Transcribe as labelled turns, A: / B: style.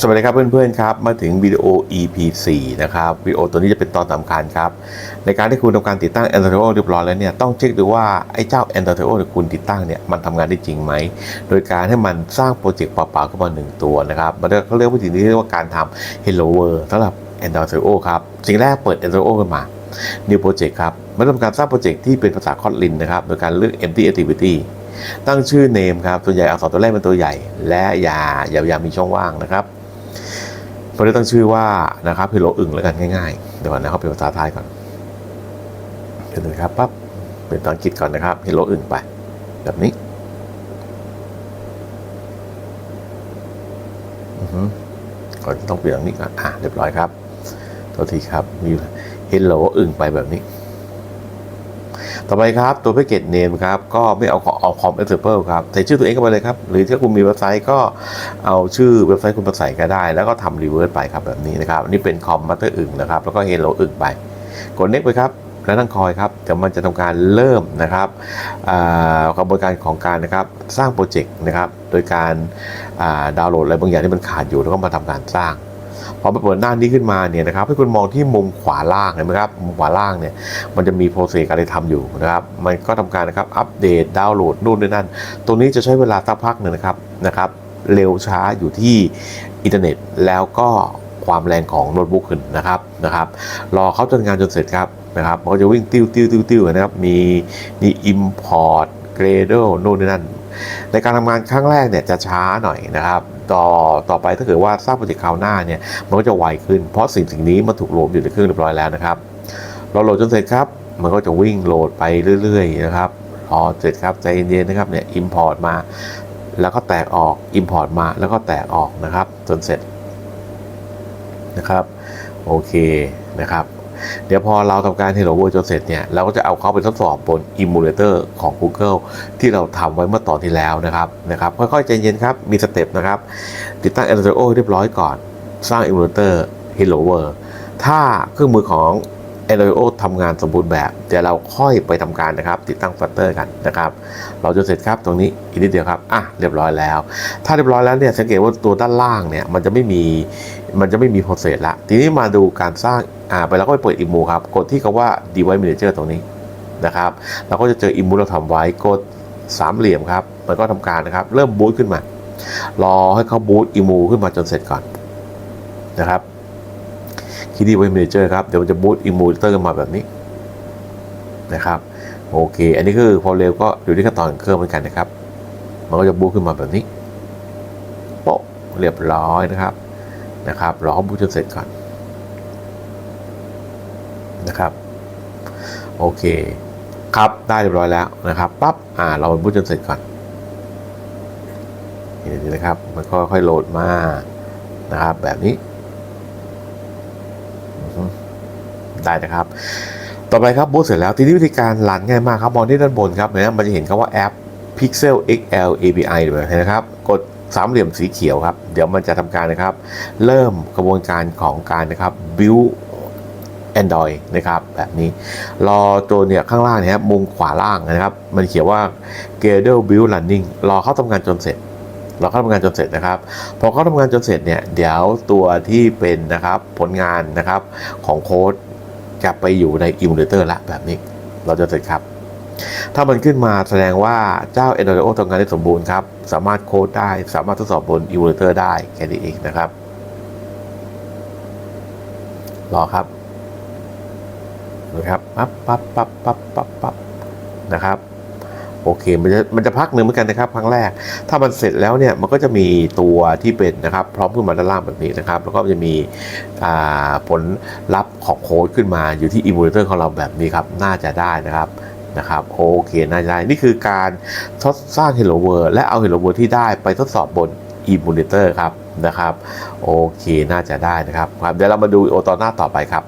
A: สวัสดีครับเพื่อนๆครับมาถึงวิดีโอ EP 4นะครับวิดีโอตัวนี้จะเป็นตอนสำคัญครับ ในการที่คุณทำการติดตั้ง a n d r o i d เรียบร้อยแล้วเนี่ยต้องเช็คดูว่าไอ้เจ้า a n d r o i d ที่คุณติดตั้งเนี่ยมันทำงานได้จริงไหม โดยการให้มันสร้างโปรเจกต์เปล่าๆขึ้นมาหนึ่งตัวนะครับมันก็เรียกว่าสิ่งนี้เรียกว่าการทำ Hello World สำหรับ a n d r o i d ครับสิ่งแรกเปิด a n d r o i d ขึ้นมา New Project ครับมันทำการสร้างโปรเจกต์ที่เป็นภาษา Kotlin นะครับโดยการเลือก Empty Activity ตั้งชื่อ name ครับส่วใหญ่อักษรตัวแรกเป็นตัวใหญ่ และอย่าอย่าอย่ามีช่องว่างนะครับ เราได้ตั้งชื่อว่านะครับพิโลอึ่งแล้วกันง่ายๆเดี๋ยวก่อนนะครับเป็นภาษาไทยก่อนเห็นเลยครับปั๊บเป็นภาษาอังกฤษก่อนนะครับพิโลอึ่งไป แบบนี้อือฮึก่อนจะต้องเปลี่ยนตรงนี้ก่อนอะเรียบร้อยครับตัวทีครับมี Hello อึ่งไปแบบนี้ ต่อไปครับตัวแพ็กเกจเนมครับก็ไม่เอาองเอาคอมเอสเซอร์ครับใส่ชื่อตัวเองเข้าไปเลยครับ หรือถ้าคุณมีเว็บไซต์ก็เอาชื่อเว็บไซต์คุณมาใส่ก็ได้ แล้วก็ทำรีเวิร์สไปครับแบบนี้นะครับนี่เป็นคอมมัตเตอร์อึ่งนะครับแล้วก็เฮโลอึ่งไปกดเน็กไปครับแล้วนั่งคอยครับเดี๋ยวมันจะทำการเริ่มนะครับกระบวนการของการนะครับสร้างโปรเจกต์นะครับ โดยการาดาวน์โหลดอะไรบางอย่างที่มันขาดอยู่แล้วก็มาทำการสร้าง พอไปเปิดหน้านี้ขึ้นมาเนี่ยนะครับให้คุณมองที่มุมขวาล่างเห็นไหมครับมุมขวาล่างเนี่ยมันจะมีโปรเซสอะไรทำอยู่นะครับมันก็ทำการนะครับอัปเดตดาวน์โหลดนู่นนี่นั่นตรงนี้จะใช้เวลาสักพักหนึ่งนะครับนะครับ เร็วช้าอยู่ที่อินเทอร์เน็ตแล้วก็ความแรงของโน้ตบุ๊กขึ้นนะครับนะครับรอเขาจนงานจนเสร็จครับนะครับมันก็จะวิ่งติ้วติ้วติ้วติ้วนะครับมีมีอิมพอร์ตเกรเดนู่นนี่นั่น ในการทำงานครั้งแรกเนี่ยจะช้าหน่อยนะครับ ต่อต่อไปถ้าเกิดว่าสร้างโปรเจกต์คราวหน้าเนี่ยมันก็จะไวขึ้น เพราะสิ่งสิ่งนี้มันถูกรวมอยู่ในเครื่องเรียบร้อยแล้วนะครับ เราโหลดจนเสร็จครับมันก็จะวิ่งโหลดไปเรื่อยๆนะครับพอเสร็จครับใจเย็นๆนะครับเนี่ยอิมพอร์ตมา แล้วก็แตกออก Import มาแล้วก็แตกออกนะครับ จนเสร็จนะครับ โอเคนะครับ เดี๋ยวพอเราทำการ Hello World จนเสร็จเนี่ยเราก็จะเอาเขาไปทดสอบบน Emulator ของ Google ที่เราทำไว้เมื่อตอนที่แล้วนะครับนะครับค่อยๆใจเย็นครับ มีสเต็ปนะครับ ติดตั้ง Android เรียบร้อยก่อน สร้าง Emulator Hello World ถ้าเครื่องมือของ Android ทำงานสมบูรณ์แบบ เดี๋ยวเราค่อยไปทำการนะครับ ติดตั้ง Flutter กันนะครับ เราจะเสร็จครับตรงนี้อีกนิดเดียวครับ อะ เรียบร้อยแล้ว ถ้าเรียบร้อยแล้วเนี่ยสังเกตว่าตัวด้านล่างเนี่ยมันจะไม่มีมันจะไม่มีโปรเซสละ ทีนี้มาดูการสร้าง อ่าไปแล้วก็ไปเปิดอิมูครับ กดที่คำว่า device manager ตรงนี้นะครับเราก็จะเจออิมูเราทำไว้กดสามเหลี่ยมครับ มันก็ทำการนะครับ เริ่มบูตขึ้นมา รอให้เขาบูตอิมูขึ้นมาจนเสร็จก่อนนะครับคีย์ดีไวเมเจอร์ครับ เดี๋ยวมันจะบูตอิมูเตอร์ขึ้นมาแบบนี้นะครับโอเค อันนี้คือพอเร็วก็อยู่ที่ขั้นตอนเครื่องเหมือนกันนะครับ มันก็จะบูตขึ้นมาแบบนี้โป๊ะเรียบร้อยนะครับนะครับรอบูตจนเสร็จก่อน นะครับ โอเค ครับได้เรียบร้อยแล้วนะครับปั๊บอ่าเราบูตจนเสร็จก่อนนี่นะครับ มันก็ค่อยโหลดมานะครับ แบบนี้ได้นะครับ ต่อไปครับบูตเสร็จแล้ว ทีนี้วิธีการรันง่ายมากครับมองที่ด้านบนครับเนี่ยมันจะเห็นคำว่าแอป Pixel XL API ด้วยนะครับ กดสามเหลี่ยมสีเขียวครับ เดี๋ยวมันจะทำการนะครับ เริ่มกระบวนการของการนะครับ build Android นะครับแบบนี้รอตัวเนี่ยข้างล่างเนี่ยครับมุมขวาล่างนะครับ มันเขียนว่า Gradle Build Running รอเข้าทำงานจนเสร็จเราเข้าทำงานจนเสร็จนะครับ พอเข้าทำงานจนเสร็จเนี่ย เดี๋ยวตัวที่เป็นนะครับผลงานนะครับของโค้ดจะไปอยู่ใน Emulator ละแบบนี้ เราจะเสร็จครับ ถ้ามันขึ้นมาแสดงว่าเจ้า Android ทำงานได้สมบูรณ์ครับ สามารถโค้ดได้ สามารถทดสอบบน Emulator ได้แค่นี้เองนะครับ รอครับ นะครับปั๊บปั๊บปั๊บปั๊บปั๊บปั๊บนะครับโอเคมันจะมันจะพักหนึ่งเหมือนกันนะครับครั้งแรก ถ้ามันเสร็จแล้วเนี่ยมันก็จะมีตัวที่เป็นนะครับ พร้อมขึ้นมาด้านล่างแบบนี้นะครับ แล้วก็จะมีผลลัพธ์ของโค้ดขึ้นมาอยู่ที่ emulator ของเราแบบนี้ครับ น่าจะได้นะครับนะครับโอเคน่าจะได้ นี่คือการทดสร้าง Hello World และเอา Hello World ที่ได้ไปทดสอบบน emulator ครับนะครับโอเคน่าจะได้นะครับครับเดี๋ยวเรามาดูโอตอนหน้าต่อไปครับ